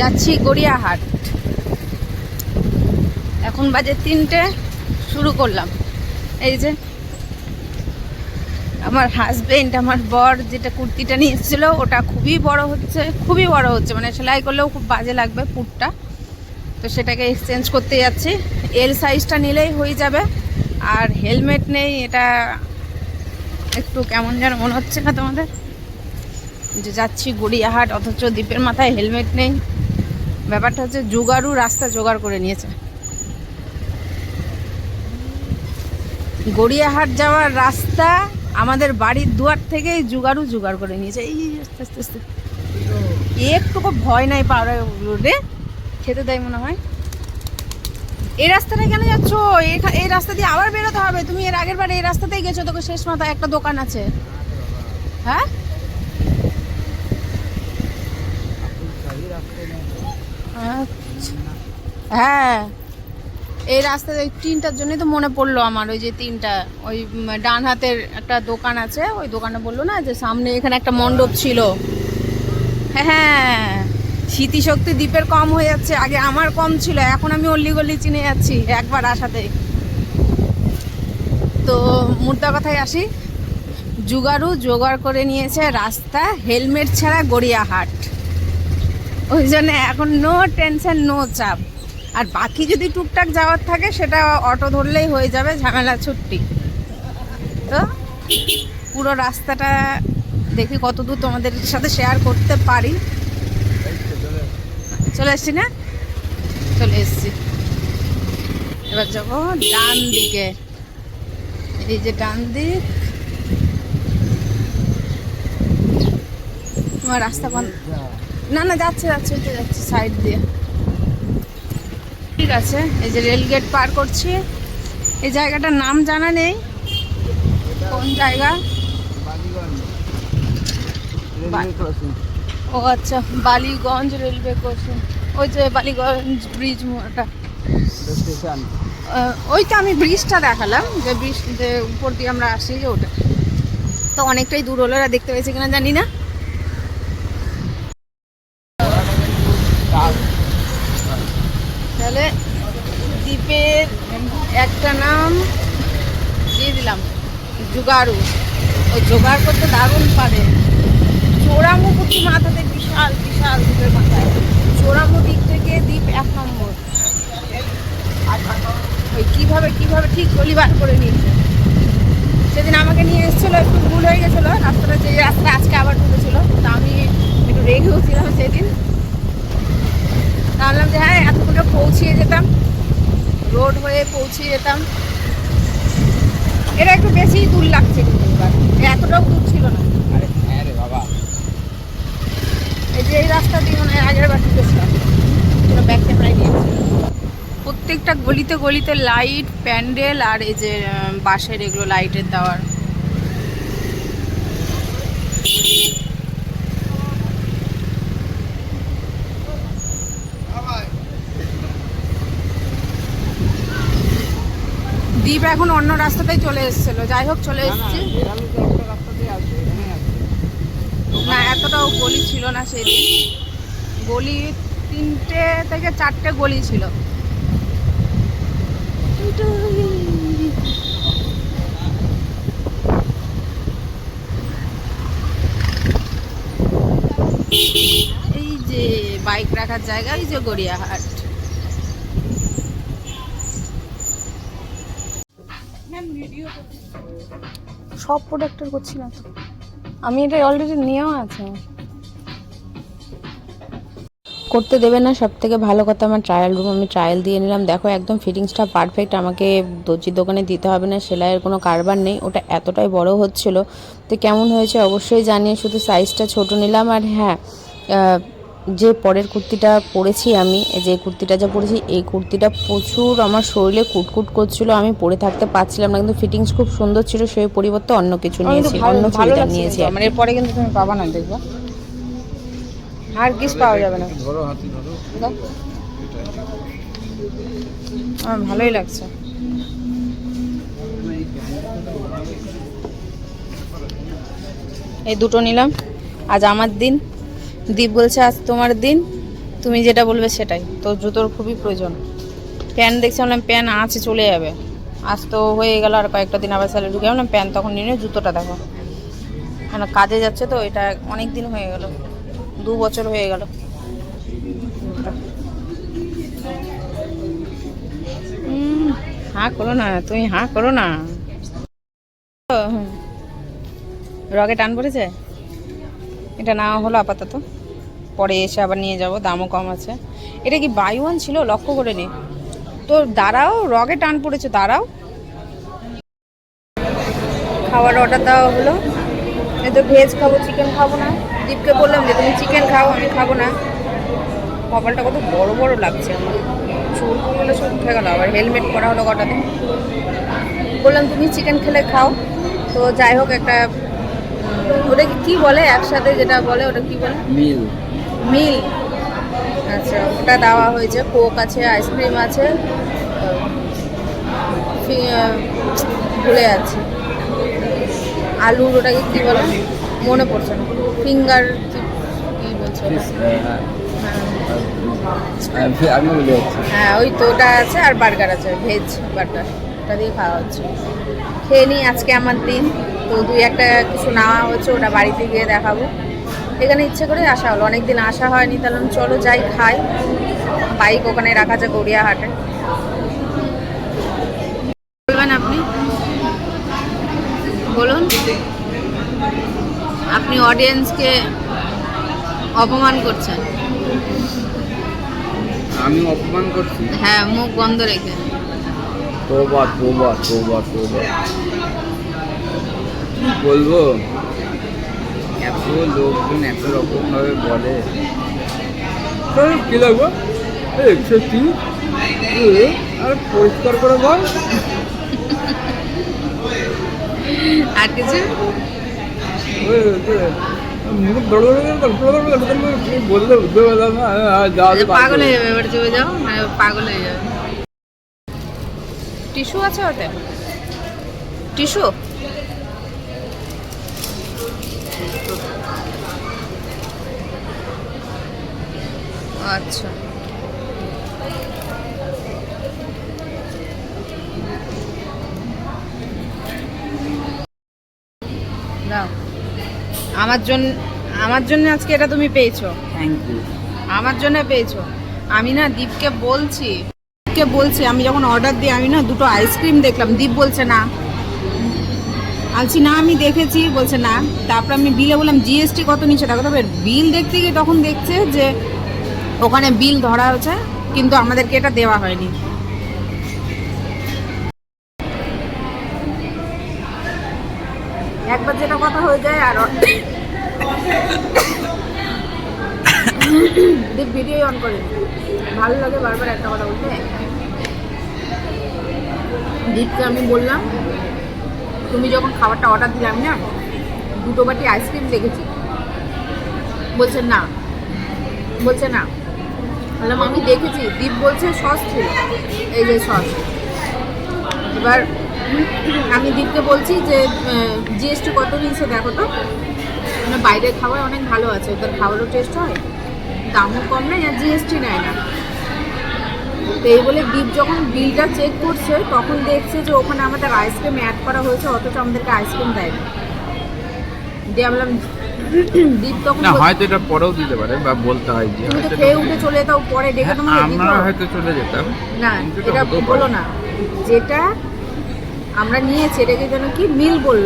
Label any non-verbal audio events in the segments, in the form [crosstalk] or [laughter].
যাচ্ছি গড়িয়াহাট। এখন বাজে তিনটে, শুরু করলাম। এই যে, আমার হাজবেন্ড আমার বর যেটা কুর্তিটা নিয়ে এসেছিল ওটা খুবই বড় হচ্ছে, খুবই বড় হচ্ছে। মানে সেলাই করলেও খুব বাজে লাগবে পুটটা তো সেটাকে এক্সচেঞ্জ করতে যাচ্ছি। এল সাইজটা নিলেই হয়ে যাবে। আর হেলমেট নেই, এটা একটু কেমন যেন মনে হচ্ছে না তোমাদের। যে যাচ্ছি গড়িয়াহাট, অথচ দ্বীপের মাথায় হেলমেট নেই। ব্যাপারটা হচ্ছে জোগাড়ু রাস্তা জোগাড় করে নিয়েছে। গড়িয়াহাট যাওয়ার রাস্তা আমাদের বাড়ির দুয়ার থেকেই জোগাড়ু জোগাড় করে নিয়েছে। এই আস্তে আস্তে আস্তে। একটুকু ভয় নাই পাওয়ার রোডে। খেতে দেয় মনে হয়। এই রাস্তাটা কেন যাচ্ছ? এই রাস্তা দিয়ে আবার বেরোতে হবে। তুমি এর আগের বার এই রাস্তাতেই গেছো, তোকে শেষ মাথায় একটা দোকান আছে। হ্যাঁ। হ্যাঁ। এই রাস্তাতে ওই তিনটার জন্যই তো মনে পড়ল আমার, ওই যে তিনটা, ওই ডান হাতের একটা দোকান আছে, ওই দোকানে বলল না যে সামনে এখানে একটা মণ্ডপ ছিল। হ্যাঁ। হ্যাঁ স্মৃতিশক্তি দ্বীপের কম হয়ে যাচ্ছে, আগে আমার কম ছিল, এখন আমি অল্লি গল্লি চিনে যাচ্ছি একবার আসাতে তো মুদ্রা কথায় আসি। জুগারু জোগাড় করে নিয়েছে রাস্তা, হেলমেট ছাড়া গড়িয়াহাট। ওই জন্য এখন নো টেনশন নো চাপ। আর বাকি যদি টুকটাক যাওয়ার থাকে, সেটা অটো ধরলেই হয়ে যাবে, ঝামেলা ছুট্টি তো পুরো রাস্তাটা দেখি কতদূর তোমাদের সাথে শেয়ার করতে পারি। চলে এসছি না? চলে এসছি। এবার যাব ডান দিকে। এই যে ডান দিক। তোমার রাস্তা বন্ধ। না না যাচ্ছে যাচ্ছে ওই তো যাচ্ছে সাইড দিয়ে। ঠিক আছে এই যে রেল গেট পার করছি। এই জায়গাটার নাম জানা নেই। কোন জায়গা? ও আচ্ছা বালিগঞ্জ রেলওয়ে ক্রসিং ওই যে বালিগঞ্জ ব্রিজ মোড়টা। আহ, ওইটা আমি ব্রিজটা দেখালাম যে ব্রিজ যে উপর দিয়ে আমরা আসি যে ওটা। তো অনেকটাই দূর হলো দেখতে পেয়েছে কিনা জানি না তাহলে দ্বীপের একটা নাম দিয়ে দিলাম, জোগাড়ু। ওই জোগাড় করতে দারুণ পারে। চোরামু কুচি মাথাতে বিশাল বিশাল দ্বীপের মাথায়। চোরামু দিক থেকে দ্বীপ এক নম্বর। ওই কীভাবে কীভাবে ঠিক গলি বার করে নিয়েছে। সেদিন আমাকে নিয়ে এসেছিল, একটু ভুল হয়ে গেছিল, রাস্তাটা যে রাস্তা আজকে আবার ঢুকেছিল, তা আমি একটু রেগেও ছিলাম সেদিন। ভাবলাম যে হ্যাঁ এতক্ষণে পৌঁছিয়ে যেতাম। রোড হয়ে পৌঁছে যেতাম। এটা একটু বেশি দূর লাগছে কিন্তু এবার। এতটাও দূর ছিল না। এই যে এই রাস্তা দিয়ে মনে হয় আগের বার ঢুকেছিলাম। পুরো ব্যাক ক্যামেরায় নিয়েছি প্রত্যেকটা গলিতে গলিতে লাইট প্যান্ডেল আর এই যে বাঁশের এগুলো লাইটের দেওয়ার। দ্বীপ এখন অন্য রাস্তাতেই চলে এসেছিল। যাই হোক চলে এসেছি। না এতটাও গলি ছিল না সেদিন। গলি তিনটে থেকে চারটে গলি ছিল। এই যে বাইক রাখার জায়গা এই যে গড়িয়াহাট। সব প্রোডাক্টের করছি না তো। আমি এটা অলরেডি নেওয়া আছে। করতে দেবে না সব থেকে ভালো কথা আমার ট্রায়াল রুম আমি ট্রায়াল দিয়ে নিলাম। দেখো, একদম ফিটিংসটা পারফেক্ট আমাকে দর্জির দোকানে দিতে হবে না, সেলাইয়ের কোনো কারবার নেই। ওটা এতটাই বড় হচ্ছিল। তো কেমন হয়েছে অবশ্যই জানিয়ে, শুধু সাইজটা ছোট নিলাম। আর হ্যাঁ যে পরের কুর্তিটা পরেছি আমি যে কুর্তিটা যা পরেছি এই কুর্তিটা প্রচুর আমার শরীরে কুটকুট করছিল আমি পরে থাকতে পারছিলাম না কিন্তু ফিটিংস খুব সুন্দর ছিল সেই পরিবর্তে অন্য কিছু নিয়েছি অন্য চুড়িদার নিয়েছি আমার এরপরে কিন্তু তুমি পাবা না দেখব। আর কিস পাওয়া যাবে না। ধরো হাতি ধরো। দাও। আমার ভালোই লাগছে। এই দুটো নিলাম। আজ আমার দিন। দীপ বলছে আজ তোমার দিন। তুমি যেটা বলবে সেটাই। তো জুতোর খুবই প্রয়োজন। প্যান দেখছি বললাম প্যান আছে চলে যাবে। আজ তো হয়ে গেল আর কয়েকটা দিন আবার স্যালারি ঢুকে বললাম প্যান তখন নিয়ে জুতোটা দেখো। মানে কাজে যাচ্ছে তো এটা অনেক দিন হয়ে গেল। দু বছর হয়ে গেল। উম, হাঁ করো না তুমি হাঁ করো না। রগে টান পড়েছে এটা না হলো আপাতত। পরে এসে আবার নিয়ে যাব, দামও কম আছে। এটা কি বাই ওয়ান ছিল? লক্ষ্য করে নি। তো দাঁড়াও, রগে টান পড়েছে, দাঁড়াও। খাবার অর্ডার দেওয়া হলো। এই তো ভেজ খাব চিকেন খাব না। দীপকে বললাম যে, তুমি চিকেন খাও, আমি খাব না। কপালটা কত বড় বড় লাগছে আমার। চুলগুলো সব উঠে গেল, আবার হেলমেট পরা হলো কটাতে। বললাম, তুমি চিকেন খেলে খাও। তো যাই হোক, একটা ওটাকে কি বলে একসাথে যেটা বলে, ওটা কি বলে? মিল। মিল। আচ্ছা ওটা দেওয়া হয়েছে কোক আছে আইসক্রিম আছে। ভুলে যাচ্ছি। আলুর ওটাকে কি বলে? মনে পড়ছে না। ফিঙ্গার কি বলছে হ্যাঁ। বলে যাচ্ছি। হ্যাঁ ওই তো ওটা আছে আর বার্গার আছে ভেজ বার্গার। ওটা দিয়ে খাওয়া হচ্ছে। খেয়ে নিই আজকে আমার দিন। তো দুই একটা কিছু নেওয়া হচ্ছে ওটা বাড়িতে গিয়ে দেখাবো। এখানে ইচ্ছে করে আসা হলো। অনেকদিন আসা হয়নি তাহলে চলো যাই খাই। বাইক ওখানে রাখা আছে গড়িয়াহাটে। বলবেন আপনি? বলুন। আপনি অডিয়েন্সকে অপমান করছেন। আমি অপমান করছি? হ্যাঁ মুখ বন্ধ রেখে। তোবা তোবা তোবা তোবা বলব? এত লোকজন এত রকম ভাবে বলে কি লাগবো? এই সত্যি এ, আর পরিষ্কার করে বল। আর কিছু? পাগল হয়ে যাবে এবার চলে যাও পাগল হয়ে যাবে। টিস্যু আছে ওতে? টিস্যু? আচ্ছা। দাও। আমার জন্য আমার জন্য আজকে এটা তুমি পেয়েছ। থ্যাংক ইউ আমার জন্য পেয়েছ। আমি না দীপকে বলছি দীপকে বলছি আমি যখন অর্ডার দিই আমি না দুটো আইসক্রিম দেখলাম দীপ বলছে না। আলছি না আমি দেখেছি। বলছে না। তারপর আমি বিলে বললাম জিএসটি কত নিচ্ছে? দেখো তবে বিল দেখতে গিয়ে তখন দেখছে যে ওখানে বিল ধরা হয়েছে, কিন্তু আমাদেরকে এটা দেওয়া হয়নি। একবার যেটা কথা হয়ে যায় আর [coughs] দীপ ভিডিও অন করে ভালো লাগে বারবার একটা কথা বলতে। দীপকে আমি বললাম, তুমি যখন খাবারটা অর্ডার দিলাম না দুটো বাটি আইসক্রিম দেখেছি। বলছে না। বলছে না। বললাম আমি দেখেছি, দীপ বলছে সস ছিল এই যে সস। এবার আমি দীপকে বলছি যে জিএসটি কত নিয়েছে দেখো তো। মানে বাইরের খাবার অনেক ভালো আছে, ওদের খাবারও টেস্ট হয়। দামও কম নেয় আর জিএসটি নেয় না। তো এই বলে দীপ যখন বিলটা চেক করছে, তখন দেখছে যে ওখানে আমাদের আইসক্রিম অ্যাড করা হয়েছে, অথচ আমাদেরকে আইসক্রিম দিয়ে আমি বললাম দীপ তখন না হয়তো এটা পরেও দিতে পারে বা বলতে হয় যে তুমি তো খেয়ে উঠে চলে যেতাও পরে ডেকে হ্যাঁ, তোমাকে আমরা হয়তো চলে যেতাম না এটা বলো না যেটা আমরা নিয়েছি এটাকে যেন কি মিল বল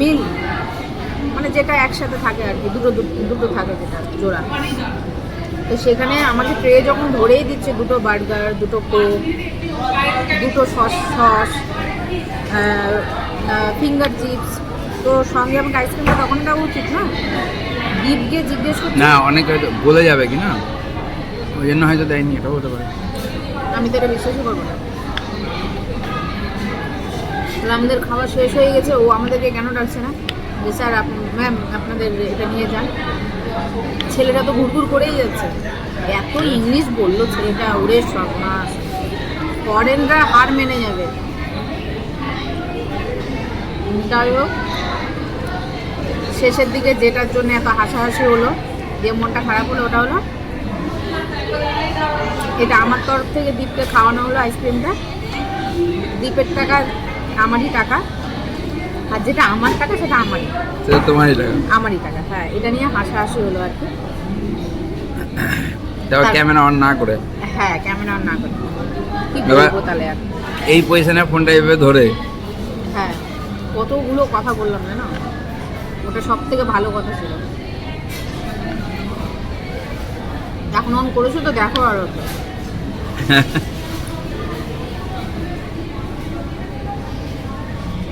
মিল। মানে যেটা একসাথে থাকে আর কি দুটো দুটো থাকে যেটা জোড়া। তো সেখানে আমাকে ট্রে যখন ধরেই দিচ্ছে দুটো বার্গার দুটো কোক দুটো সস সস ফিঙ্গার চিপস তো সঙ্গে আমাকে আইসক্রিমটা তখন দেওয়া উচিত না? দীপ গিয়ে জিজ্ঞেস করছে না অনেক হয়তো বলে যাবে কি না? ওই জন্য হয়তো দেয়নি এটাও হতে পারে। আমি তো এটা বিশ্বাসই করব না। তাহলে আমাদের খাবার শেষ হয়ে গেছে ও আমাদেরকে কেন ডাকছে না? যে স্যার ম্যাম আপনাদের এটা নিয়ে যান। ছেলেটা তো ঘুরঘুর করেই যাচ্ছে। এত ইংলিশ বলল ছেলেটা ওরে সব মাস ফরেনরা হার মেনে যাবে যাই হোক শেষের দিকে যেটার জন্য এত হাসাহাসি হলো যে মনটা খারাপ হলো ওটা হলো এটা আমার তরফ থেকে দীপকে খাওয়ানো হলো আইসক্রিমটা। দ্বীপের টাকা আমারই টাকা। আর যেটা আমার টাকা সেটা আমারই। সেটা তোমারই টাকা। আমারই টাকা হ্যাঁ এটা নিয়ে হাসাহাসি হলো আর কি। তার- ক্যামেরা অন না করে। হ্যাঁ ক্যামেরা অন না করে। কি তাহলে আর? এই পজিশনে ফোনটা এভাবে ধরে। হ্যাঁ কতগুলো কথা বললাম না না ওটা সব থেকে ভালো কথা ছিল। এখন অন করেছ তো দেখো আর ওটা।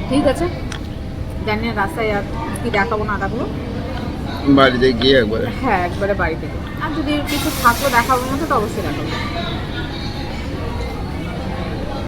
ঠিক আছে। জানি না রাস্তায় আর কি দেখাবো না দেখাবো। বাড়িতে গিয়ে একবারে। হ্যাঁ একবারে বাড়ি থেকে। আর যদি কিছু থাকল দেখাবো মতো তো অবশ্যই দেখাবো।